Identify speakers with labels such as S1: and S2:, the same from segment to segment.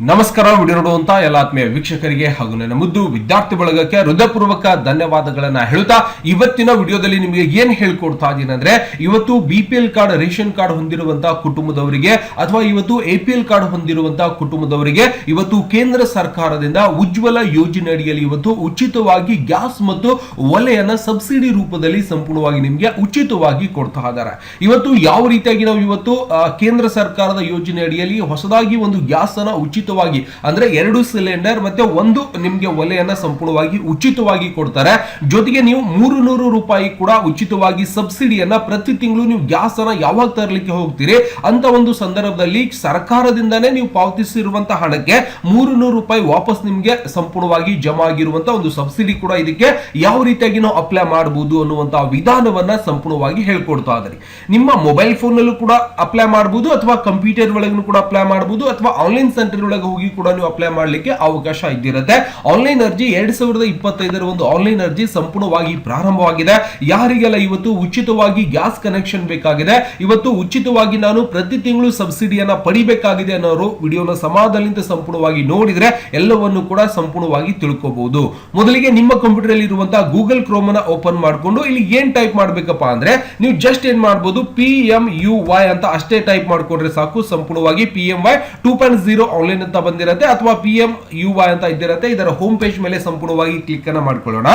S1: ನಮಸ್ಕಾರ, ವಿಡಿಯೋ ನೋಡುವಂತ ಎಲ್ಲ ಆತ್ಮೀಯ ವೀಕ್ಷಕರಿಗೆ ಹಾಗೂ ನನ್ನ ಮುದ್ದು ವಿದ್ಯಾರ್ಥಿ ಬಳಗಕ್ಕೆ ಹೃದಯಪೂರ್ವಕ ಧನ್ಯವಾದಗಳನ್ನ ಹೇಳುತ್ತಾ, ಇವತ್ತಿನ ವಿಡಿಯೋದಲ್ಲಿ ನಿಮಗೆ ಏನ್ ಹೇಳ್ಕೊಡ್ತಾ ಇದ್ದೀನಿ ಅಂದ್ರೆ, ಇವತ್ತು B P L card ration card ಹೊಂದಿರುವಂತಹ ಕುಟುಂಬದವರಿಗೆ ಅಥವಾ ಇವತ್ತು ಎ ಪಿ ಎಲ್ ಕಾರ್ಡ್ ಹೊಂದಿರುವಂತಹ ಕುಟುಂಬದವರಿಗೆ ಇವತ್ತು ಕೇಂದ್ರ ಸರ್ಕಾರದಿಂದ ಉಜ್ವಲ ಯೋಜನೆ ಅಡಿಯಲ್ಲಿ ಇವತ್ತು ಉಚಿತವಾಗಿ ಗ್ಯಾಸ್ ಮತ್ತು ಒಲೆಯನ್ನ ಸಬ್ಸಿಡಿ ರೂಪದಲ್ಲಿ ಸಂಪೂರ್ಣವಾಗಿ ನಿಮಗೆ ಉಚಿತವಾಗಿ ಕೊಡ್ತಾ ಇದ್ದಾರೆ. ಇವತ್ತು ಯಾವ ರೀತಿಯಾಗಿ ನಾವು ಇವತ್ತು ಕೇಂದ್ರ ಸರ್ಕಾರದ ಯೋಜನೆ ಅಡಿಯಲ್ಲಿ ಹೊಸದಾಗಿ ಒಂದು ಗ್ಯಾಸ್ ಅನ್ನ ಉಚಿತವಾಗಿ, ಅಂದ್ರೆ ಎರಡು ಸಿಲಿಂಡರ್ ಮತ್ತೆ ಒಂದು ನಿಮ್ಗೆ ಒಲೆಯನ್ನ ಸಂಪೂರ್ಣವಾಗಿ ಉಚಿತವಾಗಿ ಕೊಡ್ತಾರೆ. ಜೊತೆಗೆ ನೀವು ಮೂರು ನೂರು ರೂಪಾಯಿ ಕೂಡ ಉಚಿತವಾಗಿ ಸಬ್ಸಿಡಿಯನ್ನ ಪ್ರತಿ ತಿಂಗಳು ನೀವು ಗ್ಯಾಸ್ ಅನ್ನ ಯಾವಾಗ ತರಲಿಕ್ಕೆ ಹೋಗ್ತೀರಿ ಅಂತ ಒಂದು ಸಂದರ್ಭದಲ್ಲಿ ಸರ್ಕಾರದಿಂದಾನೇ ನೀವು ಪಾವತಿಸಿರುವಂತಹ ಹಣಕ್ಕೆ ಮೂರು ನೂರು ರೂಪಾಯಿ ವಾಪಸ್ ನಿಮ್ಗೆ ಸಂಪೂರ್ಣವಾಗಿ ಜಮಾ ಆಗಿರುವಂತಹ ಒಂದು ಸಬ್ಸಿಡಿ ಕೂಡ ಇದಕ್ಕೆ ಯಾವ ರೀತಿಯಾಗಿ ನಾವು ಅಪ್ಲೈ ಮಾಡಬಹುದು ಅನ್ನುವಂತಹ ವಿಧಾನವನ್ನ ಸಂಪೂರ್ಣವಾಗಿ ಹೇಳ್ಕೊಡ್ತಾ ಇದ್ದಾರೆ. ನಿಮ್ಮ ಮೊಬೈಲ್ ಫೋನ್ ನಲ್ಲೂ ಕೂಡ ಅಪ್ಲೈ ಮಾಡಬಹುದು ಅಥವಾ ಕಂಪ್ಯೂಟರ್ ಒಳಗೂ ಕೂಡ ಅಪ್ಲೈ ಮಾಡಬಹುದು ಅಥವಾ ಆನ್ಲೈನ್ ಸೆಂಟರ್ ಹೋಗಿ ಕೂಡ ನೀವು ಅಪ್ಲೈ ಮಾಡಲಿಕ್ಕೆ ಅವಕಾಶ ಇದ್ದಿರುತ್ತೆ. ಆನ್ಲೈನ್ ಅರ್ಜಿ ಎರಡ್ ಸಾವಿರದ ಇಪ್ಪತ್ತೈದರ ಒಂದು ಆನ್ಲೈನ್ ಅರ್ಜಿ ಸಂಪೂರ್ಣವಾಗಿ ಪ್ರಾರಂಭವಾಗಿದೆ. ಯಾರಿಗೆಲ್ಲ ಇವತ್ತು ಉಚಿತವಾಗಿ ಗ್ಯಾಸ್ ಕನೆಕ್ಷನ್ ಬೇಕಾಗಿದೆ? ಇವತ್ತು ಉಚಿತವಾಗಿ ನಾನು ಪ್ರತಿ ತಿಂಗಳು ಸಬ್ಸಿಡಿಯನ್ನ ಪಡಿಬೇಕಾಗಿದೆ ಅನ್ನೋರು ವಿಡಿಯೋನ ಸಮಾಧಾನದಿಂದ ಸಂಪೂರ್ಣವಾಗಿ ನೋಡಿದ್ರೆ ಎಲ್ಲವನ್ನು ಕೂಡ ಸಂಪೂರ್ಣವಾಗಿ ತಿಳ್ಕೋಬಹುದು. ಮೊದಲಿಗೆ ನಿಮ್ಮ ಕಂಪ್ಯೂಟರ್ ಅಲ್ಲಿ ಇರುವಂತಹ ಗೂಗಲ್ ಕ್ರೋಮ್ ಅನ್ನ ಓಪನ್ ಮಾಡಿಕೊಂಡು ಇಲ್ಲಿ ಏನ್ ಟೈಪ್ ಮಾಡ್ಬೇಕಪ್ಪ ಅಂದ್ರೆ ನೀವು ಜಸ್ಟ್ ಏನ್ ಮಾಡಬಹುದು ಪಿ ಎಂ ಯು ವೈ ಅಂತ ಅಷ್ಟೇ ಟೈಪ್ ಮಾಡ್ಕೊಂಡ್ರೆ ಸಾಕು. ಸಂಪೂರ್ಣವಾಗಿ P M Y two point zero online ಅಂತ ಬಂದಿರತ್ತೆ ಅಥವಾ ಪಿ ಎಂ ಯು ವೈ ಅಂತ ಇದ್ದಿರತ್ತೆ, ಇದರ ಹೋಮ್ ಪೇಜ್ ಮೇಲೆ ಸಂಪೂರ್ಣವಾಗಿ ಕ್ಲಿಕ್ ಅನ್ನ ಮಾಡ್ಕೊಳ್ಳೋಣ.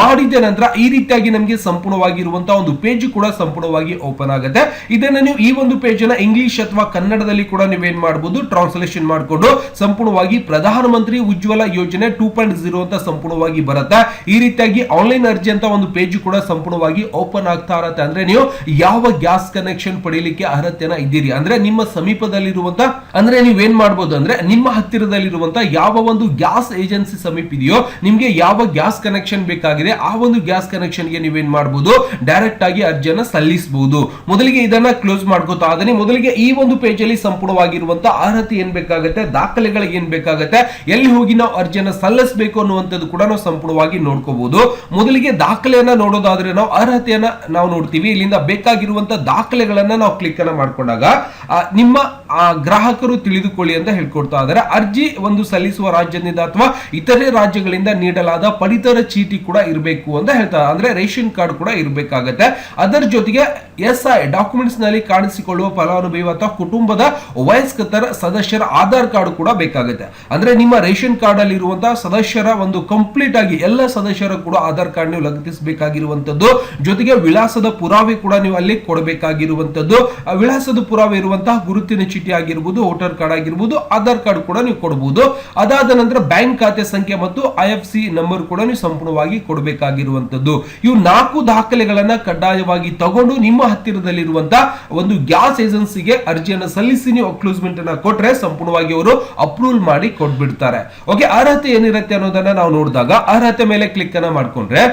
S1: ಮಾಡಿದ ನಂತರ ಈ ರೀತಿಯಾಗಿ ನಮಗೆ ಸಂಪೂರ್ಣವಾಗಿ ಇರುವಂತಹ ಒಂದು ಪೇಜ್ ಕೂಡ ಸಂಪೂರ್ಣವಾಗಿ ಓಪನ್ ಆಗುತ್ತೆ. ಇದನ್ನ ನೀವು ಈ ಒಂದು ಪೇಜ್ ಅನ್ನ ಇಂಗ್ಲಿಷ್ ಅಥವಾ ಕನ್ನಡದಲ್ಲಿ ಕೂಡ ನೀವೇನ್ ಮಾಡಬಹುದು ಟ್ರಾನ್ಸ್ಲೇಷನ್ ಮಾಡಿಕೊಂಡು ಸಂಪೂರ್ಣವಾಗಿ ಪ್ರಧಾನಮಂತ್ರಿ ಉಜ್ವಲ ಯೋಜನೆ ಟೂ ಪಾಯಿಂಟ್ ಜೀರೋ ಅಂತ ಸಂಪೂರ್ಣವಾಗಿ ಬರುತ್ತೆ. ಈ ರೀತಿಯಾಗಿ ಆನ್ಲೈನ್ ಅರ್ಜಿ ಅಂತ ಒಂದು ಪೇಜ್ ಕೂಡ ಸಂಪೂರ್ಣವಾಗಿ ಓಪನ್ ಆಗ್ತಾ ಇರತ್ತೆ. ಅಂದ್ರೆ ನೀವು ಯಾವ ಗ್ಯಾಸ್ ಕನೆಕ್ಷನ್ ಪಡೆಯಲಿಕ್ಕೆ ಅರ್ಹತೆನ ಇದ್ದೀರಿ? ಅಂದ್ರೆ ನಿಮ್ಮ ಸಮೀಪದಲ್ಲಿರುವಂತ, ಅಂದ್ರೆ ನೀವೇನ್ ಮಾಡಬಹುದು ಅಂದ್ರೆ ನಿಮ್ಮ ಹತ್ತಿರದಲ್ಲಿರುವಂತ ಯಾವ ಒಂದು ಗ್ಯಾಸ್ ಏಜೆನ್ಸಿ ಸಮೀಪ ಇದೆಯೋ, ನಿಮಗೆ ಯಾವ ಗ್ಯಾಸ್ ಕನೆಕ್ಷನ್ ಬೇಕಾಗಿದೆ, ಆ ಒಂದು ಗ್ಯಾಸ್ ಕನೆಕ್ಷನ್ಗೆ ನೀವೇನ್ ಮಾಡಬಹುದು ಡೈರೆಕ್ಟ್ ಆಗಿ ಅರ್ಜಿಯನ್ನು ಸಲ್ಲಿಸಬಹುದು ಮೊದಲಿಗೆ ಇದನ್ನ ಕ್ಲೋಸ್ ಮಾಡ್ಕೋತಾ ಇದ್ದೀನಿ ಮೊದಲಿಗೆ ಈ ಒಂದು ಪೇಜ್ ಅಲ್ಲಿ ಸಂಪೂರ್ಣವಾಗಿರುವಂತ ಅರ್ಹತೆ ಏನ್ ಬೇಕಾಗುತ್ತೆ, ದಾಖಲೆಗಳಿಗೆ ಏನ್ ಬೇಕಾಗುತ್ತೆ, ಎಲ್ಲಿ ಹೋಗಿ ನಾವು ಅರ್ಜಿಯನ್ನು ಸಲ್ಲಿಸಬೇಕು ಅನ್ನುವಂಥದ್ದು ಕೂಡ ನಾವು ಸಂಪೂರ್ಣವಾಗಿ ನೋಡ್ಕೋಬಹುದು ಮೊದಲಿಗೆ ದಾಖಲೆಯನ್ನ ನೋಡೋದಾದ್ರೆ ನಾವು ಅರ್ಹತೆಯನ್ನ ನಾವು ನೋಡ್ತೀವಿ. ಇಲ್ಲಿಂದ ಬೇಕಾಗಿರುವಂತಹ ದಾಖಲೆಗಳನ್ನ ನಾವು ಕ್ಲಿಕ್ ಅನ್ನ ಮಾಡ್ಕೊಂಡಾಗ ನಿಮ್ಮ ಆ, ಗ್ರಾಹಕರು ತಿಳಿದುಕೊಳ್ಳಿ ಅಂತ ಹೇಳ್ಕೊಡ್ತಾ ಇದ್ದಾರೆ. ಅರ್ಜಿ ಒಂದು ಸಲ್ಲಿಸುವ ರಾಜ್ಯದಿಂದ ಅಥವಾ ಇತರೆ ರಾಜ್ಯಗಳಿಂದ ನೀಡಲಾದ ಪಡಿತರ ಚೀಟಿ ಕೂಡ ಇರಬೇಕು ಅಂತ ಹೇಳ್ತಾರೆ. ಅಂದ್ರೆ ರೇಷನ್ ಕಾರ್ಡ್ ಕೂಡ ಇರಬೇಕಾಗತ್ತೆ. ಅದರ ಜೊತೆಗೆ ಎಸ್ ಐ ಡಾಕ್ಯುಮೆಂಟ್ಸ್ನಲ್ಲಿ ಕಾಣಿಸಿಕೊಳ್ಳುವ ಫಲಾನುಭವಿ ಅಥವಾ ಕುಟುಂಬದ ವಯಸ್ಕತರ ಸದಸ್ಯರ ಆಧಾರ್ ಕಾರ್ಡ್ ಕೂಡ ಬೇಕಾಗುತ್ತೆ. ಅಂದ್ರೆ ನಿಮ್ಮ ರೇಷನ್ ಕಾರ್ಡ್ ಅಲ್ಲಿ ಇರುವಂತಹ ಸದಸ್ಯರ ಒಂದು ಕಂಪ್ಲೀಟ್ ಆಗಿ ಎಲ್ಲ ಸದಸ್ಯರ ಕೂಡ ಆಧಾರ್ ಕಾರ್ಡ್ ನೀವು ಲಗತ್ತಿಸಬೇಕಾಗಿರುವಂತದ್ದು. ಜೊತೆಗೆ ವಿಳಾಸದ ಪುರಾವೆ ಕೂಡ ನೀವು ಅಲ್ಲಿ ಕೊಡಬೇಕಾಗಿರುವಂತದ್ದು. ವಿಳಾಸದ ಪುರಾವೆ ಇರುವಂತಹ ಗುರುತಿನ ಆಗಿರ್ಬೋದು, ವೋಟರ್ ಕಾರ್ಡ್ ಆಗಿರ್ಬೋದು, ಆಧಾರ್ ಕಾರ್ಡ್ ಕೂಡ ನೀವು ಕೊಡಬಹುದು ಅದಾದ ನಂತರ ಬ್ಯಾಂಕ್ ಖಾತೆ ಸಂಖ್ಯೆ ಮತ್ತು ಐ ಎಫ್ ಸಿ ನಂಬರ್ ಕೂಡ ನೀವು ಸಂಪೂರ್ಣವಾಗಿ ಕೊಡಬೇಕಾಗಿರುವಂತದ್ದು ಇವು ನಾಲ್ಕು ದಾಖಲೆಗಳನ್ನ ಕಡ್ಡಾಯವಾಗಿ ತಗೊಂಡು ನಿಮ್ಮ ಹತ್ತಿರದಲ್ಲಿರುವಂತಹ ಒಂದು ಗ್ಯಾಸ್ ಏಜೆನ್ಸಿಗೆ ಅರ್ಜಿಯನ್ನು ಸಲ್ಲಿಸಿ ನೀವು ಅಕ್ಲೂಸ್ಮೆಂಟ್ ಅನ್ನ ಕೊಟ್ರೆ ಸಂಪೂರ್ಣವಾಗಿ ಅವರು ಅಪ್ರೂವಲ್ ಮಾಡಿ ಕೊಟ್ಬಿಡ್ತಾರೆ. ಓಕೆ, ಅರ್ಹತೆ ಏನಿರುತ್ತೆ ಅನ್ನೋದನ್ನ ನಾವು ನೋಡಿದಾಗ ಅರ್ಹತೆ ಮೇಲೆ ಕ್ಲಿಕ್ ಅನ್ನ ಮಾಡ್ಕೊಂಡ್ರೆ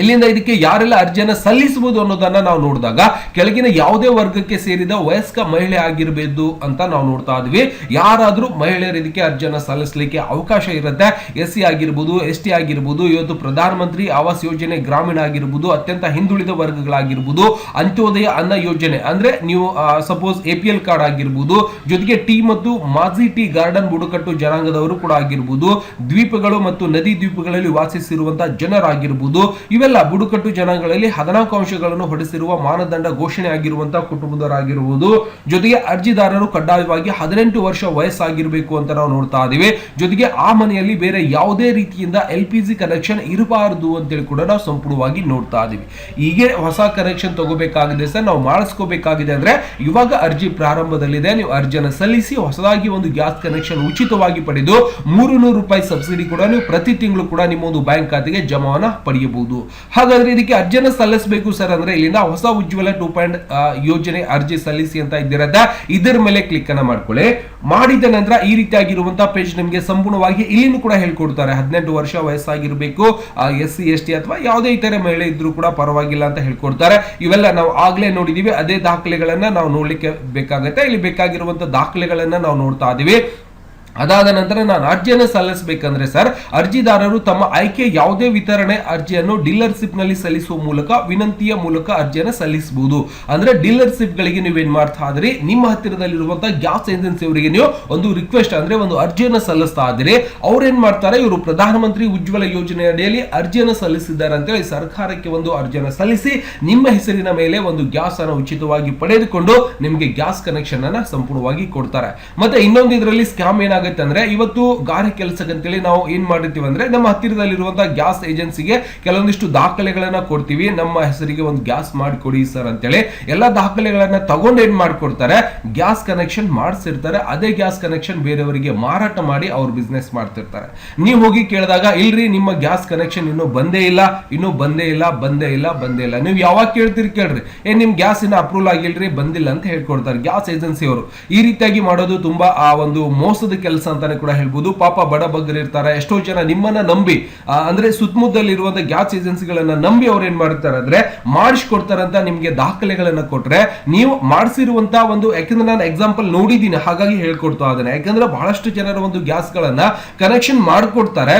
S1: ಇಲ್ಲಿಂದ ಇದಕ್ಕೆ ಯಾರೆಲ್ಲ ಅರ್ಜಿಯನ್ನು ಸಲ್ಲಿಸಬಹುದು ಅನ್ನೋದನ್ನ ನಾವು ನೋಡಿದಾಗ ಕೆಳಗಿನ ಯಾವುದೇ ವರ್ಗಕ್ಕೆ ಸೇರಿದ ವಯಸ್ಕ ಮಹಿಳೆ ಆಗಿರಬೇಕು ಅಂತ ನಾವು ನೋಡ್ತಾ ಇದ್ವಿ. ಯಾರಾದ್ರೂ ಮಹಿಳೆಯರು ಇದಕ್ಕೆ ಅರ್ಜಿಯನ್ನು ಸಲ್ಲಿಸಲಿಕ್ಕೆ ಅವಕಾಶ ಇರುತ್ತೆ. ಎಸ್ ಸಿ ಆಗಿರ್ಬೋದು, ಎಸ್ ಟಿ ಆಗಿರ್ಬೋದು, ಇವತ್ತು ಪ್ರಧಾನಮಂತ್ರಿ ಆವಾಸ್ ಯೋಜನೆ ಗ್ರಾಮೀಣ ಆಗಿರ್ಬೋದು, ಅತ್ಯಂತ ಹಿಂದುಳಿದ ವರ್ಗಗಳಾಗಿರ್ಬೋದು, ಅಂತ್ಯೋದಯ ಅನ್ನ ಯೋಜನೆ ಅಂದ್ರೆ ನೀವು suppose A P L card ಆಗಿರ್ಬೋದು, ಜೊತೆಗೆ ಟೀ ಮತ್ತು ಮಾಜಿ ಟೀ ಗಾರ್ಡನ್ ಬುಡಕಟ್ಟು ಜನಾಂಗದವರು ಕೂಡ ಆಗಿರ್ಬೋದು, ದ್ವೀಪಗಳು ಮತ್ತು ನದಿ ದ್ವೀಪಗಳಲ್ಲಿ ವಾಸಿಸಿರುವಂತಹ ಜನರಾಗಿರ್ಬೋದು ಇವೆಲ್ಲ ಬುಡಕಟ್ಟು ಜನಾಂಗಗಳಲ್ಲಿ ಹದಿನಾಲ್ಕು ಅಂಶಗಳನ್ನು ಹೊಡೆಸಿರುವ ಮಾನದಂಡ ಘೋಷಣೆ ಆಗಿರುವಂತಹ ಕುಟುಂಬದವರಾಗಿರುವುದು. ಜೊತೆಗೆ ಅರ್ಜಿದಾರರು ಕಡ್ಡಾಯವಾಗಿ ಹದಿನೆಂಟು ವರ್ಷ ವಯಸ್ಸಾಗಿರಬೇಕು ಅಂತ ನಾವು ನೋಡ್ತಾ ಇದೀವಿ. ಜೊತೆಗೆ ಆ ಮನೆಯಲ್ಲಿ ಬೇರೆ ಯಾವುದೇ ರೀತಿಯಿಂದ ಎಲ್ ಪಿ ಜಿ ಕನೆಕ್ಷನ್ ಇರಬಾರದು ಅಂತೇಳಿ ಕೂಡ ನಾವು ಸಂಪೂರ್ಣವಾಗಿ ನೋಡ್ತಾ ಇದೀವಿ. ಹೀಗೆ ಹೊಸ ಕನೆಕ್ಷನ್ ತಗೋಬೇಕಾಗಿದೆ ಸರ್. ನಾವು ಮಾಡಿಸ್ಕೋಬೇಕಾಗಿದೆ ಅಂದ್ರೆ ಇವಾಗ ಅರ್ಜಿ ಪ್ರಾರಂಭದಲ್ಲಿದೆ. ನೀವು ಅರ್ಜಿಯನ್ನು ಸಲ್ಲಿಸಿ ಹೊಸದಾಗಿ ಒಂದು ಗ್ಯಾಸ್ ಕನೆಕ್ಷನ್ ಉಚಿತವಾಗಿ ಪಡೆದು ಮೂರು ನೂರು ರೂಪಾಯಿ ಸಬ್ಸಿಡಿ ಕೂಡ ನೀವು ಪ್ರತಿ ತಿಂಗಳು ಕೂಡ ನಿಮ್ಮ ಒಂದು ಬ್ಯಾಂಕ್ ಖಾತೆಗೆ ಜಮಾನ ಪಡೆಯಬಹುದು. ಹಾಗಾದ್ರೆ ಇದಕ್ಕೆ ಅರ್ಜಿಯನ್ನು ಸಲ್ಲಿಸಬೇಕು ಸರ್ ಅಂದ್ರೆ ಇಲ್ಲಿಂದ ಹೊಸ ಉಜ್ವಲ ಟೂ ಪಾಯಿಂಟ್ ಯೋಜನೆ ಅರ್ಜಿ ಸಲ್ಲಿಸಿ ಅಂತ ಇದ್ದಿರತ್ತ ಇದರ ಮೇಲೆ ಕ್ಲಿಕ್ ಅನ್ನ ಮಾಡ್ಕೊಳ್ಳಿ. ಮಾಡಿದ ನಂತರ ಈ ರೀತಿಯಾಗಿರುವಂತಹ ಪೇಜ್ ನಿಮಗೆ ಸಂಪೂರ್ಣವಾಗಿ ಇಲ್ಲಿನೂ ಕೂಡ ಹೇಳ್ಕೊಡ್ತಾರೆ. ಹದಿನೆಂಟು ವರ್ಷ ವಯಸ್ಸಾಗಿರಬೇಕು ಎಸ್ ಸಿ ಎಸ್ ಟಿ ಅಥವಾ ಯಾವುದೇ ಇತರೆ ಮಹಿಳೆ ಇದ್ರೂ ಕೂಡ ಪರವಾಗಿಲ್ಲ ಅಂತ ಹೇಳ್ಕೊಡ್ತಾರೆ. ಇವೆಲ್ಲ ನಾವು ಆಗ್ಲೇ ನೋಡಿದೀವಿ. ಅದೇ ದಾಖಲೆಗಳನ್ನ ನಾವು ನೋಡ್ಲಿಕ್ಕೆ ಬೇಕಾಗುತ್ತೆ. ಇಲ್ಲಿ ಬೇಕಾಗಿರುವಂತಹ ದಾಖಲೆಗಳನ್ನ ನಾವು ನೋಡ್ತಾ ಇದೀವಿ. ಅದಾದ ನಂತರ ನಾನು ಅರ್ಜಿಯನ್ನು ಸಲ್ಲಿಸಬೇಕಂದ್ರೆ ಸರ್, ಅರ್ಜಿದಾರರು ತಮ್ಮ ಆಯ್ಕೆ ಯಾವುದೇ ವಿತರಣೆ ಅರ್ಜಿಯನ್ನು ಡೀಲರ್ಶಿಪ್ನಲ್ಲಿ ಸಲ್ಲಿಸುವ ಮೂಲಕ ವಿನಂತಿಯ ಮೂಲಕ ಅರ್ಜಿಯನ್ನು ಸಲ್ಲಿಸಬಹುದು. ಅಂದ್ರೆ ಡೀಲರ್ಶಿಪ್ ಗಳಿಗೆ ನೀವೇನ್ ಮಾಡ್ತಾ ಇದ್ರಿ ನಿಮ್ಮ ಹತ್ತಿರದಲ್ಲಿರುವಂತಹ ಗ್ಯಾಸ್ ಏಜೆನ್ಸಿ ಅವರಿಗೆ ನೀವು ಒಂದು ರಿಕ್ವೆಸ್ಟ್ ಅಂದ್ರೆ ಒಂದು ಅರ್ಜಿಯನ್ನು ಸಲ್ಲಿಸ್ತಾ ಇದ್ದೀರಿ. ಅವ್ರೇನ್ ಮಾಡ್ತಾರೆ? ಇವರು ಪ್ರಧಾನಮಂತ್ರಿ ಉಜ್ವಲ ಯೋಜನೆ ಅಡಿಯಲ್ಲಿ ಅರ್ಜಿಯನ್ನು ಸಲ್ಲಿಸಿದ್ದಾರೆ ಅಂತೇಳಿ ಸರ್ಕಾರಕ್ಕೆ ಒಂದು ಅರ್ಜಿಯನ್ನು ಸಲ್ಲಿಸಿ ನಿಮ್ಮ ಹೆಸರಿನ ಮೇಲೆ ಒಂದು ಗ್ಯಾಸ್ ಅನ್ನು ಉಚಿತವಾಗಿ ಪಡೆದುಕೊಂಡು ನಿಮಗೆ ಗ್ಯಾಸ್ ಕನೆಕ್ಷನ್ ಅನ್ನ ಸಂಪೂರ್ಣವಾಗಿ ಕೊಡ್ತಾರೆ. ಮತ್ತೆ ಇನ್ನೊಂದು ಇದರಲ್ಲಿ ಸ್ಕ್ಯಾಮ್ ಏನಾಗುತ್ತೆ ಅಂದ್ರೆ ಇವತ್ತು ಗಾರೆ ಕೆಲಸಕ್ಕಂತೇಳಿ ನಾವು ಏನ್ ಮಾಡಿರ್ತೀವಿ ಅಂದ್ರೆ ನಮ್ಮ ಹತ್ತಿರದಲ್ಲಿರುವಂತಹ ಗ್ಯಾಸ್ ಏಜೆನ್ಸಿಗೆ ಕೆಲವೊಂದಿಷ್ಟು ದಾಖಲೆಗಳನ್ನ ಕೊಡ್ತೀವಿ. ನಮ್ಮ ಹೆಸರಿಗೆ ಒಂದು ಗ್ಯಾಸ್ ಮಾಡಿಕೊಡಿ ಸರ್ ಅಂತೇಳಿ ಎಲ್ಲಾ ದಾಖಲೆಗಳನ್ನ ತಗೊಂಡು ಏನ್ ಮಾಡ್ಕೊಡ್ತಾರೆ? ಗ್ಯಾಸ್ ಕನೆಕ್ಷನ್ ಮಾಡಿಸಿರ್ತಾರೆ. ಅದೇ ಗ್ಯಾಸ್ ಕನೆಕ್ಷನ್ ಬೇರೆಯವರಿಗೆ ಮಾರಾಟ ಮಾಡಿ ಅವ್ರು ಬಿಸ್ನೆಸ್ ಮಾಡ್ತಿರ್ತಾರೆ. ನೀವು ಹೋಗಿ ಕೇಳಿದಾಗ, ಇಲ್ರಿ ನಿಮ್ಮ ಗ್ಯಾಸ್ ಕನೆಕ್ಷನ್ ಇನ್ನೂ ಬಂದೇ ಇಲ್ಲ, ಇನ್ನೂ ಬಂದೇ ಇಲ್ಲ ಬಂದೇ ಇಲ್ಲ ಬಂದೇ ಇಲ್ಲ. ನೀವು ಯಾವಾಗ ಕೇಳ್ತೀರಿ ಕೇಳ್ರಿ. ಏ, ನಿಮ್ ಗ್ಯಾಸ್ ಇನ್ನ ಅಪ್ರೂವ್ ಆಗಿಲ್ರಿ, ಬಂದಿಲ್ಲ ಅಂತ ಹೇಳ್ಕೊಡ್ತಾರೆ ಗ್ಯಾಸ್ ಏಜೆನ್ಸಿ ಅವರು ಈ ರೀತಿಯಾಗಿ ಮಾಡೋದು ತುಂಬಾ ಆ ಒಂದು ಮೋಸದ ಕೆಲಸ ಅಂತಾನೆ ಕೂಡ ಹೇಳ್ಬೋದು. ಪಾಪ ಬಡ ಬಗ್ಗರ್ ಇರ್ತಾರೆ. ಎಷ್ಟೋ ಜನ ನಿಮ್ಮನ್ನ ನಂಬಿ ಅಂದ್ರೆ ಸುತ್ತಮುತ್ತಲಿರುವಂತ ಗ್ಯಾಸ್ ಏಜೆನ್ಸಿಗಳನ್ನ ನಂಬಿ ಅವ್ರು ಏನ್ ಮಾಡ್ತಾರೆ ಅಂದ್ರೆ ಮಾಡಿಸ್ಕೊಡ್ತಾರಂತ ನಿಮ್ಗೆ ದಾಖಲೆಗಳನ್ನ ಕೊಟ್ರೆ ನೀವು ಮಾಡಿಸಿರುವಂತ ಒಂದು, ಯಾಕಂದ್ರೆ ನಾನು ಎಕ್ಸಾಂಪಲ್ ನೋಡಿದ್ದೀನಿ, ಹಾಗಾಗಿ ಹೇಳ್ಕೊಡ್ತಾ ಇದ್ದೇನೆ. ಯಾಕಂದ್ರೆ ಬಹಳಷ್ಟು ಜನರ ಒಂದು ಗ್ಯಾಸ್ಗಳನ್ನ ಕನೆಕ್ಷನ್ ಮಾಡ್ಕೊಡ್ತಾರೆ.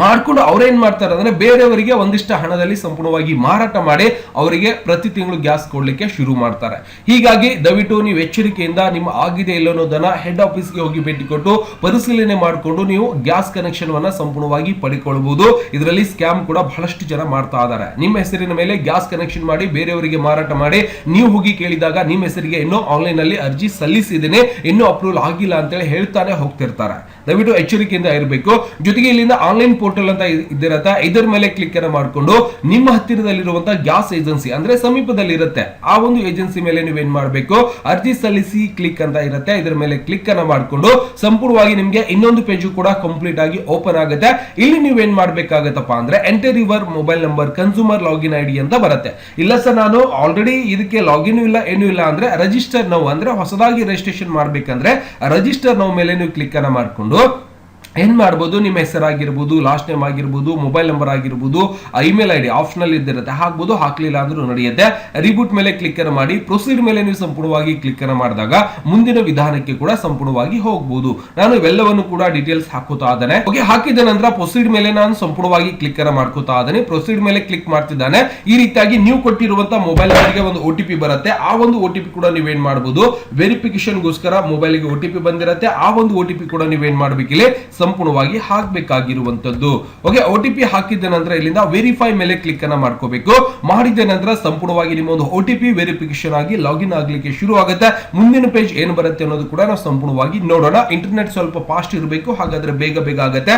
S1: ಮಾಡ್ಕೊಂಡು ಅವ್ರೇನ್ ಮಾಡ್ತಾರೆ ಅಂದ್ರೆ ಬೇರೆಯವರಿಗೆ ಒಂದಿಷ್ಟು ಹಣದಲ್ಲಿ ಸಂಪೂರ್ಣವಾಗಿ ಮಾರಾಟ ಮಾಡಿ ಅವರಿಗೆ ಪ್ರತಿ ತಿಂಗಳು ಗ್ಯಾಸ್ ಕೊಡ್ಲಿಕ್ಕೆ ಶುರು ಮಾಡ್ತಾರೆ. ಹೀಗಾಗಿ ದಯವಿಟ್ಟು ನೀವು ಎಚ್ಚರಿಕೆಯಿಂದ ನಿಮ್ಮ ಆಗಿದೆ ಇಲ್ಲ ಅನ್ನೋದನ್ನ ಹೆಡ್ ಆಫೀಸ್ಗೆ ಹೋಗಿ ಭೇಟಿ ಕೊಟ್ಟು ಪರಿಶೀಲನೆ ಮಾಡಿಕೊಂಡು ನೀವು ಗ್ಯಾಸ್ ಕನೆಕ್ಷನ್ ವನ್ನ ಸಂಪೂರ್ಣವಾಗಿ ಪಡಿಕೊಳ್ಬಹುದು ಇದರಲ್ಲಿ ಸ್ಕ್ಯಾಮ್ ಕೂಡ ಬಹಳಷ್ಟು ಜನ ಮಾಡ್ತಾ ಇದ್ದಾರೆ. ನಿಮ್ಮ ಹೆಸರಿನ ಮೇಲೆ ಗ್ಯಾಸ್ ಕನೆಕ್ಷನ್ ಮಾಡಿ ಬೇರೆಯವರಿಗೆ ಮಾರಾಟ ಮಾಡಿ ನೀವು ಹೋಗಿ ಕೇಳಿದಾಗ ನಿಮ್ಮ ಹೆಸರಿಗೆ ಇನ್ನೂ ಆನ್ಲೈನ್ ಅಲ್ಲಿ ಅರ್ಜಿ ಸಲ್ಲಿಸಿದ್ದೇನೆ, ಇನ್ನೂ ಅಪ್ರೂವಲ್ ಆಗಿಲ್ಲ ಅಂತೇಳಿ ಹೇಳ್ತಾನೆ ಹೋಗ್ತಿರ್ತಾರೆ. ದಯವಿಟ್ಟು ಎಚ್ಚರಿಕೆಯಿಂದ ಇರಬೇಕು. ಜೊತೆಗೆ ಇಲ್ಲಿಂದ ಆನ್ಲೈನ್ ಪೋರ್ಟಲ್ ಅಂತ ಇದಿರತ್ತ ಇದರ ಮೇಲೆ ಕ್ಲಿಕ್ ಅನ್ನ ಮಾಡಿಕೊಂಡು ನಿಮ್ಮ ಹತ್ತಿರದಲ್ಲಿರುವಂತಹ ಗ್ಯಾಸ್ ಏಜೆನ್ಸಿ ಅಂದ್ರೆ ಸಮೀಪದಲ್ಲಿ ಇರುತ್ತೆ ಆ ಒಂದು ಏಜೆನ್ಸಿ ಮೇಲೆ ನೀವು ನೀವೇನ್ ಮಾಡಬೇಕು? ಅರ್ಜಿ ಸಲ್ಲಿಸಿ ಕ್ಲಿಕ್ ಅಂತ ಇರುತ್ತೆ. ಇದರ ಮೇಲೆ ಕ್ಲಿಕ್ ಅನ್ನ ಮಾಡಿಕೊಂಡು ಸಂಪೂರ್ಣವಾಗಿ ನಿಮಗೆ ಇನ್ನೊಂದು ಪೇಜು ಕೂಡ ಕಂಪ್ಲೀಟ್ ಆಗಿ ಓಪನ್ ಆಗುತ್ತೆ. ಇಲ್ಲಿ ನೀವೇನ್ ಮಾಡ್ಬೇಕಾಗತ್ತಪ್ಪ ಅಂದ್ರೆ enter your mobile number consumer login ID ಅಂತ ಬರುತ್ತೆ. ಇಲ್ಲ ಸರ್, ನಾನು ಆಲ್ರೆಡಿ ಇದಕ್ಕೆ ಲಾಗಿನ್ ಇಲ್ಲ, ಏನು ಇಲ್ಲ ಅಂದ್ರೆ ರಿಜಿಸ್ಟರ್ ನೋವು ಅಂದ್ರೆ ಹೊಸದಾಗಿ ರಿಜಿಸ್ಟ್ರೇಷನ್ ಮಾಡ್ಬೇಕಂದ್ರೆ ರಿಜಿಸ್ಟರ್ ನಾವು ಮೇಲೆ ನೀವು ಕ್ಲಿಕ್ ಅನ್ನ ಮಾಡ್ಕೊಂಡು ಏನ್ ಮಾಡ್ಬೋದು? ನಿಮ್ಮ ಹೆಸರಾಗಿರ್ಬೋದು ಲಾಸ್ಟ್ ನೇಮ್ ಆಗಿರ್ಬೋದು ಮೊಬೈಲ್ ನಂಬರ್ ಆಗಿರ್ಬೋದು ಇಮೇಲ್ ಐ ಡಿ ಆಪ್ಷನಲ್ ಇದ್ದಿರುತ್ತೆ. ಹಾಕ್ಬೋದು, ಹಾಕ್ಲಿಲ್ಲ ಅಂದ್ರೂ ನಡೆಯುತ್ತೆ. ರಿಬೂಟ್ ಮೇಲೆ ಕ್ಲಿಕ್ ಮಾಡಿ ಪ್ರೊಸೀಡ್ ಮೇಲೆ ನೀವು ಸಂಪೂರ್ಣವಾಗಿ ಕ್ಲಿಕ್ ಮಾಡಿದಾಗ ಮುಂದಿನ ವಿಧಾನಕ್ಕೆ ಕೂಡ ಸಂಪೂರ್ಣವಾಗಿ ಹೋಗ್ಬೋದು. ನಾನು ಇವೆಲ್ಲವನ್ನು ಕೂಡ ಡೀಟೇಲ್ಸ್ ಹಾಕೋತಾ ಇದ್ದಾನೆ. ಓಕೆ ಹಾಕಿದ ನಂತರ ಪ್ರೊಸೀಡ್ ಮೇಲೆ ನಾನು ಸಂಪೂರ್ಣವಾಗಿ ಕ್ಲಿಕ್ ಮಾಡ್ಕೋತಾ ಇದ್ದಾನೆ. ಪ್ರೊಸೀಡ್ ಮೇಲೆ ಕ್ಲಿಕ್ ಮಾಡ್ತಿದ್ದಾನೆ. ಈ ರೀತಿಯಾಗಿ ನೀವು ಕೊಟ್ಟಿರುವಂತಹ ಮೊಬೈಲ್ ನಂಬರ್ಗೆ ಒಂದು ಒ ಟಿ ಪಿ ಬರುತ್ತೆ. ಆ ಒಂದು ಒ ಟಿ ಪಿ ಕೂಡ ನೀವೇನ್ ಮಾಡಬಹುದು ವೆರಿಫಿಕೇಶನ್ ಗೋಸ್ಕರ ಮೊಬೈಲ್ಗೆ ಒ ಟಿ ಪಿ ಬಂದಿರುತ್ತೆ. ಆ ಒಂದು ಒ ಟಿ ಪಿ ಕೂಡ ನೀವೇನ್ ಮಾಡ್ಬೇಕಿಲ್ಲಿ? ಸಂಪೂರ್ಣವಾಗಿ ಹಾಕಬೇಕಾಗಿರುವಂತದ್ದು. ಓಕೆ ಒ ಟಿ ಪಿ ಹಾಕಿದ ನಂತರ ಇಲ್ಲಿಂದ ವೆರಿಫೈ ಮೇಲೆ ಕ್ಲಿಕ್ ಅನ್ನ ಮಾಡ್ಕೋಬೇಕು. ಮಾಡಿದ ನಂತರ ಸಂಪೂರ್ಣವಾಗಿ ನಿಮ್ಮ ಒಂದು ಒ ಟಿ ಪಿ ವೆರಿಫಿಕೇಶನ್ ಆಗಿ ಲಾಗಿನ್ ಆಗ್ಲಿಕ್ಕೆ ಶುರು ಆಗುತ್ತೆ ಮುಂದಿನ ಪೇಜ್ ಏನು ಬರುತ್ತೆ ಅನ್ನೋದು ಕೂಡ ನಾವು ಸಂಪೂರ್ಣವಾಗಿ ನೋಡೋಣ. ಇಂಟರ್ನೆಟ್ ಸ್ವಲ್ಪ ಫಾಸ್ಟ್ ಇರಬೇಕು, ಹಾಗಾದ್ರೆ ಬೇಗ ಬೇಗ ಆಗುತ್ತೆ.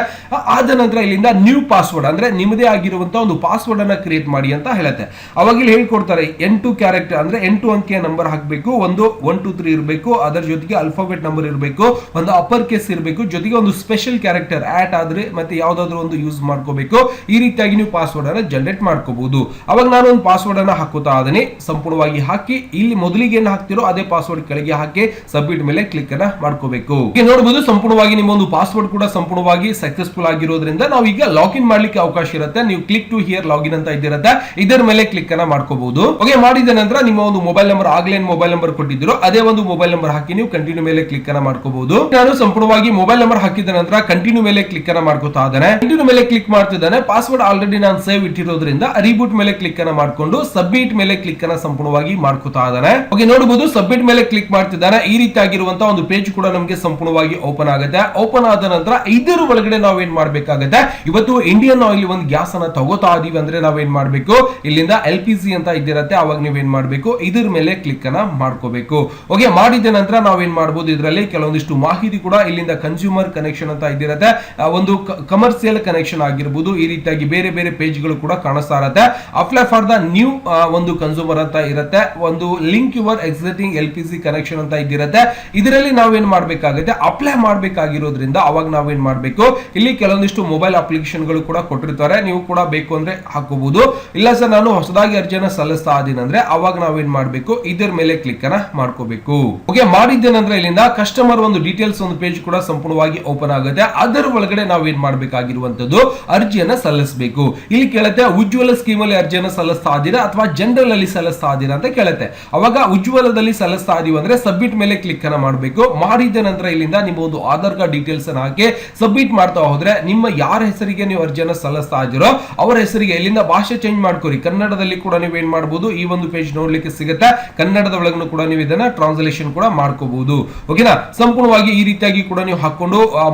S1: ಆದ ನಂತರ ಇಲ್ಲಿಂದ ನ್ಯೂ ಪಾಸ್ವರ್ಡ್ ಅಂದ್ರೆ ನಿಮ್ಮದೇ ಆಗಿರುವಂತಹ ಒಂದು ಪಾಸ್ವರ್ಡ್ ಅನ್ನ ಕ್ರಿಯೇಟ್ ಮಾಡಿ ಅಂತ ಹೇಳುತ್ತೆ. ಅವಾಗ ಇಲ್ಲಿ ಹೇಳ್ಕೊಡ್ತಾರೆ ಎಂಟು ಕ್ಯಾರೆಕ್ಟರ್ ಅಂದ್ರೆ ಎಂಟು ಅಂಕೆಯ ನಂಬರ್ ಹಾಕಬೇಕು, ಒಂದು ಒನ್ ಟು ತ್ರೀ ಇರಬೇಕು, ಅದರ ಜೊತೆಗೆ ಅಲ್ಫಾಬೆಟ್ ನಂಬರ್ ಇರಬೇಕು, ಒಂದು ಅಪ್ಪರ್ ಕೇಸ್ ಇರಬೇಕು, ಜೊತೆಗೆ ಒಂದು ಸ್ಪೆಷಲ್ ಕ್ಯಾರೆಕ್ಟರ್ ಆಟ್ ಆದ್ರೆ ಮತ್ತೆ ಯಾವ್ದಾದ್ರು ಒಂದು ಯೂಸ್ ಮಾಡ್ಕೋಬೇಕು. ಈ ರೀತಿಯಾಗಿ ನೀವು ಪಾಸ್ವರ್ಡ್ ಅನ್ನ ಜನರೇಟ್ ಮಾಡ್ಕೋಬಹುದು ಅವಾಗ ನಾನು ಒಂದು ಪಾಸ್ವರ್ಡ್ ಅನ್ನ ಹಾಕೋತಾ ಅದನ್ನೇ ಸಂಪೂರ್ಣವಾಗಿ ಹಾಕಿ, ಇಲ್ಲಿ ಮೊದಲಿಗೆ ಏನ್ ಹಾಕ್ತಿರೋ ಅದೇ ಪಾಸ್ವರ್ಡ್ ಕೆಳಗೆ ಹಾಕಿ ಸಬ್ಮಿಟ್ ಮೇಲೆ ಕ್ಲಿಕ್ ಅನ್ನ ಮಾಡ್ಕೋಬೇಕು. ನೋಡಬಹುದು ಸಂಪೂರ್ಣವಾಗಿ ನಿಮ್ಮ ಒಂದು ಪಾಸ್ವರ್ಡ್ ಕೂಡ ಸಂಪೂರ್ಣವಾಗಿ ಸಕ್ಸಸ್ಫುಲ್ ಆಗಿರೋದ್ರಿಂದ ನಾವು ಈಗ ಲಾಗಿನ್ ಮಾಡ್ಲಿಕ್ಕೆ ಅವಕಾಶ ಇರುತ್ತೆ. ನೀವು ಕ್ಲಿಕ್ ಟು ಹಿಯರ್ ಲಾಗಿನ್ ಅಂತ ಇದ್ದಿರುತ್ತೆ. ಇದರ ಮೇಲೆ ಕ್ಲಿಕ್ ಅನ್ನ ಮಾಡ್ಕೋಬಹುದು ಓಕೆ ಮಾಡಿದ ನಂತರ ನಿಮ್ಮ ಒಂದು ಮೊಬೈಲ್ ನಂಬರ್ ಆಗ್ಲೇ ಮೊಬೈಲ್ ನಂಬರ್ ಕೊಟ್ಟಿದ್ರು ಅದೇ ಒಂದು ಮೊಬೈಲ್ ನಂಬರ್ ಹಾಕಿ ನೀವು ಕಂಟಿನ್ಯೂ ಮೇಲೆ ಕ್ಲಿಕ್ ಅನ್ನ ಮಾಡ್ಕೋಬಹುದು ನಾನು ಸಂಪೂರ್ಣವಾಗಿ ಮೊಬೈಲ್ ನಂಬರ್ ಹಾಕಿದ ನಂತರ ಕಂಟಿನ್ಯೂ ಮೇಲೆ ಕ್ಲಿಕ್ ಅನ್ನ ಮಾಡ್ಕೋತಾ ಇದ್ದಾನೆ. ಕಂಟಿನ್ಯೂ ಮೇಲೆ ಕ್ಲಿಕ್ ಮಾಡ್ತಿದ್ದಾನೆ ಪಾಸ್ವರ್ಡ್ ಆಲ್ರೆಡಿ ನಾನು ಸೇವ್ ಇಟ್ಟಿರೋದ್ರಿಂದ ರೀಬೂಟ್ ಮೇಲೆ ಕ್ಲಿಕ್ ಅನ್ನ ಮಾಡ್ಕೊಂಡು ಸಬ್ಮಿಟ್ ಮೇಲೆ ಕ್ಲಿಕ್ ಅನ್ನ ಸಂಪೂರ್ಣವಾಗಿ ಮಾಡ್ಕೋತಾ ಇದ್ದಾನೆ. ಓಕೆ ನೋಡಬಹುದು ಸಬ್ಮಿಟ್ ಮೇಲೆ ಕ್ಲಿಕ್ ಮಾಡ್ತಿದ್ದಾನೆ ಈ ರೀತಿ ಆಗಿರುವಂತಹ ಒಂದು ಪೇಜ್ ಕೂಡ ನಮಗೆ ಸಂಪೂರ್ಣವಾಗಿ ಓಪನ್ ಆಗುತ್ತೆ. ಓಪನ್ ಆದ ನಂತರ ಇದರ ಒಳಗಡೆ ನಾವ್ ಏನ್ ಮಾಡ್ಬೇಕಾಗತ್ತೆ? ಇವತ್ತು ಇಂಡಿಯನ್ ಆಯಿಲ್ ಒಂದು ಗ್ಯಾಸ್ ಅನ್ನ ತಗೋತಾ ಇದೀವಿ ಅಂದ್ರೆ ನಾವೇನ್ ಮಾಡ್ಬೇಕು? ಇಲ್ಲಿಂದ ಎಲ್ ಪಿ ಸಿ ಅಂತ ಇದ್ದಿರತ್ತೆ, ಅವಾಗ ನೀವೇನ್ ಮಾಡ್ಬೇಕು? ಇದ್ರ ಮೇಲೆ ಕ್ಲಿಕ್ ಅನ್ನ ಮಾಡ್ಕೋಬೇಕು. ಓಕೆ ಮಾಡಿದ ನಂತರ ನಾವೇನ್ ಮಾಡಬಹುದು ಇದರಲ್ಲಿ ಕೆಲವೊಂದಿಷ್ಟು ಮಾಹಿತಿ ಕೂಡ ಇಲ್ಲಿಂದ ಕನ್ಸ್ಯೂಮರ್ ಕನೆಕ್ಷನ್ ಅಂತ ಇದ್ದಿರತ್ತೆ. ಒಂದು ಕಮರ್ಷಿಯಲ್ ಕನೆಕ್ಷನ್ ಆಗಿರ್ಬೋದು, ಈ ರೀತಿಯಾಗಿ ಬೇರೆ ಬೇರೆ ಪೇಜ್ಗಳು ಕೂಡ ಕಾಣಿಸ್ತಾ ಇರತ್ತೆ ಅಪ್ಲೈ ಫಾರ್ ದ ನ್ಯೂ ಒಂದು ಕನ್ಸ್ಯೂಮರ್ ಅಂತ ಇರುತ್ತೆ. ಒಂದು link your existing L P C connection ಅಂತ ಇದ್ದಿರತ್ತೆ. ಇದರಲ್ಲಿ ನಾವೇನ್ ಮಾಡಬೇಕಾಗುತ್ತೆ? ಅಪ್ಲೈ ಮಾಡಬೇಕಾಗಿರೋದ್ರಿಂದ ಅವಾಗ ನಾವೇನ್ ಮಾಡಬೇಕು? ಇಲ್ಲಿ ಕೆಲವೊಂದಿಷ್ಟು ಮೊಬೈಲ್ ಅಪ್ಲಿಕೇಶನ್ಗಳು ಕೂಡ ಕೊಟ್ಟಿರ್ತಾರೆ. ನೀವು ಕೂಡ ಬೇಕು ಅಂದ್ರೆ ಹಾಕೋಬಹುದು ಇಲ್ಲ ಸರ್, ನಾನು ಹೊಸದಾಗಿ ಅರ್ಜಿಯನ್ನು ಸಲ್ಲಿಸ್ತಾ ಇದ್ದೀನಿ ಅಂದ್ರೆ ಅವಾಗ ನಾವೇನ್ ಮಾಡಬೇಕು? ಇದರ ಮೇಲೆ ಕ್ಲಿಕ್ ಅನ್ನ ಮಾಡ್ಕೋಬೇಕು. ಓಕೆ ಮಾಡಿದ್ದೇನಂದ್ರೆ ಇಲ್ಲಿಂದ ಕಸ್ಟಮರ್ ಒಂದು ಡೀಟೇಲ್ಸ್ ಒಂದು ಪೇಜ್ ಕೂಡ ಸಂಪೂರ್ಣವಾಗಿ ಓಪನ್ ಆಗುತ್ತೆ. ಅದರ ಒಳಗಡೆ ನಾವೇನ್ ಮಾಡಬೇಕಾಗಿರುವಂತದ್ದು ಅರ್ಜಿಯನ್ನ ಸಲ್ಲಿಸಬೇಕು. ಇಲ್ಲಿ ಕೇಳುತ್ತೆ ಉಜ್ವಲ ಸ್ಕೀಮ್ ಅಲ್ಲಿ ಅರ್ಜಿಯನ್ನ ಸಲ್ಲಿಸ್ತಾ ಇದ್ದೀರಾ ಅಥವಾ ಜನರಲ್ ಅಲ್ಲಿ ಸಲ್ಲಿಸ್ತಾ ಇದ್ದೀರಾ ಅಂತ ಕೇಳುತ್ತೆ. ಅವಾಗ ಉಜ್ವಲದಲ್ಲಿ ಸಲ್ಲಿಸ್ತಾ ಇದೀವಿ ಅಂದ್ರೆ ಸಬ್ಮಿಟ್ ಮೇಲೆ ಕ್ಲಿಕ್ ಅನ್ನ ಮಾಡಬೇಕು. ಮಾಡಿದ ನಂತರ ಇಲ್ಲಿಂದ ನಿಮ್ಮ ಒಂದು ಆಧಾರ್ ಕಾರ್ಡ್ ಡೀಟೇಲ್ಸ್ ಅನ್ನ ಹಾಕಿ ಸಬ್ಮಿಟ್ ಮಾಡ್ತಾ ಹೋದ್ರೆ ನಿಮ್ಮ ಯಾರ ಹೆಸರಿಗೆ ನೀವು ಅರ್ಜಿಯನ್ನ ಸಲ್ಲಿಸ್ತಾ ಇದ್ದೀರೋ ಅವರ ಹೆಸರಿಗೆ ಇಲ್ಲಿಂದ ಭಾಷೆ ಚೇಂಜ್ ಮಾಡ್ಕೊರಿ. ಕನ್ನಡದಲ್ಲಿ ಕೂಡ ನೀವು ಏನ್ ಮಾಡಬಹುದು ಈ ಒಂದು ಪೇಜ್ ನೋಡ್ಲಿಕ್ಕೆ ಸಿಗುತ್ತೆ. ಕನ್ನಡದ ಒಳಗೂ ಕೂಡ ನೀವು ಇದನ್ನ ಟ್ರಾನ್ಸ್ಲೇಷನ್ ಕೂಡ ಮಾಡ್ಕೋಬಹುದು ಓಕೆನಾ ಸಂಪೂರ್ಣವಾಗಿ ಈ ರೀತಿಯಾಗಿ ಕೂಡ ನೀವು ಹಾಕೊಂಡು ಆ,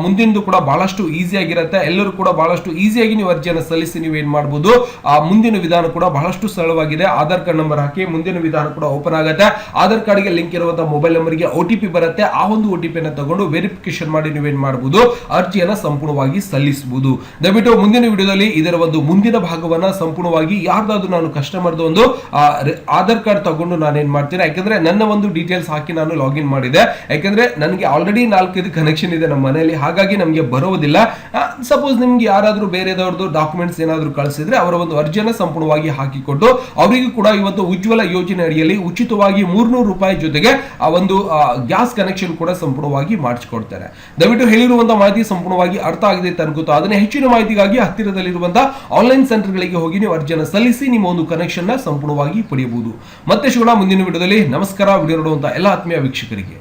S1: ಮುಂದಿಂದು ಕೂಡ ಬಹಳಷ್ಟು ಈಸಿ ಆಗಿರುತ್ತೆ. ಎಲ್ಲರೂ ಕೂಡ ಬಹಳಷ್ಟು ಈಸಿಯಾಗಿ ನೀವು ಅರ್ಜಿಯನ್ನು ಸಲ್ಲಿಸಿ ನೀವು ಏನ್ ಮಾಡಬಹುದು ಆ ಮುಂದಿನ ವಿಧಾನ ಕೂಡ ಬಹಳಷ್ಟು ಸರಳವಾಗಿದೆ. ಆಧಾರ್ ಕಾರ್ಡ್ ನಂಬರ್ ಹಾಕಿ ಮುಂದಿನ ವಿಧಾನ ಕೂಡ ಓಪನ್ ಆಗುತ್ತೆ. ಆಧಾರ್ ಕಾರ್ಡ್ಗೆ ಲಿಂಕ್ ಇರುವಂತಹ ಮೊಬೈಲ್ ನಂಬರ್ಗೆ ಒ ಟಿ ಪಿ ಬರುತ್ತೆ. ಆ ಒಂದು ಒ ಟಿ ತಗೊಂಡು ವೆರಿಫಿಕೇಶನ್ ಮಾಡಿ ನೀವೇನ್ ಮಾಡಬಹುದು ಅರ್ಜಿಯನ್ನು ಸಂಪೂರ್ಣವಾಗಿ ಸಲ್ಲಿಸಬಹುದು ದಯವಿಟ್ಟು ಮುಂದಿನ ವಿಡಿಯೋದಲ್ಲಿ ಇದರ ಒಂದು ಮುಂದಿನ ಭಾಗವನ್ನ ಸಂಪೂರ್ಣವಾಗಿ ಯಾರ್ದಾದ್ರೂ ನಾನು ಕಸ್ಟಮರ್ದು ಒಂದು ಆಧಾರ್ ಕಾರ್ಡ್ ತಗೊಂಡು ನಾನು ಏನ್ ಮಾಡ್ತೀನಿ? ಯಾಕಂದ್ರೆ ನನ್ನ ಒಂದು ಡೀಟೇಲ್ಸ್ ಹಾಕಿ ನಾನು ಲಾಗಿನ್ ಮಾಡಿದೆ. ಯಾಕಂದ್ರೆ ನನಗೆ ಆಲ್ರೆಡಿ ನಾಲ್ಕೈದು ಕನೆಕ್ಷನ್ ಇದೆ ನಮ್ಮ ಮನೆಯಲ್ಲಿ. ಹಾಗಾಗಿ ನಮಗೆ ಬರೋದಿಲ್ಲ ಸಪೋಸ್ ನಿಮ್ಗೆ ಯಾರಾದರೂ ಬೇರೆದವ್ರದ್ದು ಡಾಕ್ಯುಮೆಂಟ್ಸ್ ಏನಾದರೂ ಕಳಿಸಿದ್ರೆ ಅವರ ಒಂದು ಅರ್ಜಿಯನ್ನು ಸಂಪೂರ್ಣವಾಗಿ ಹಾಕಿಕೊಟ್ಟು ಅವರಿಗೂ ಕೂಡ ಇವತ್ತು ಉಜ್ವಲ ಯೋಜನೆ ಅಡಿಯಲ್ಲಿ ಉಚಿತವಾಗಿ ಮೂರ್ನೂರು ರೂಪಾಯಿ ಜೊತೆಗೆ ಆ ಒಂದು ಗ್ಯಾಸ್ ಕನೆಕ್ಷನ್ ಕೂಡ ಸಂಪೂರ್ಣವಾಗಿ ಮಾಡಿಸ್ಕೊಡ್ತಾರೆ. ದಯವಿಟ್ಟು ಹೇಳಿರುವಂತಹ ಮಾಹಿತಿ ಸಂಪೂರ್ಣವಾಗಿ ಅರ್ಥ ಆಗಿದೆ ಅನ್ಕೋತಾ ಅದನ್ನ ಹೆಚ್ಚಿನ ಮಾಹಿತಿಗಾಗಿ ಹತ್ತಿರದಲ್ಲಿರುವಂತಹ ಆನ್ಲೈನ್ ಸೆಂಟರ್ಗಳಿಗೆ ಹೋಗಿ ನೀವು ಅರ್ಜಿಯನ್ನು ಸಲ್ಲಿಸಿ ನಿಮ್ಮ ಒಂದು ಕನೆಕ್ಷನ್ ಸಂಪೂರ್ಣವಾಗಿ ಪಡೆಯಬಹುದು. ಮತ್ತೆ ಶಿವಣ ಮುಂದಿನ ವಿಡಿಯೋದಲ್ಲಿ. ನಮಸ್ಕಾರ. ವಿಡಿಯೋ ನೋಡುವಂತಹ ಎಲ್ಲ ಆತ್ಮೀಯ ವೀಕ್ಷಕರಿಗೆ.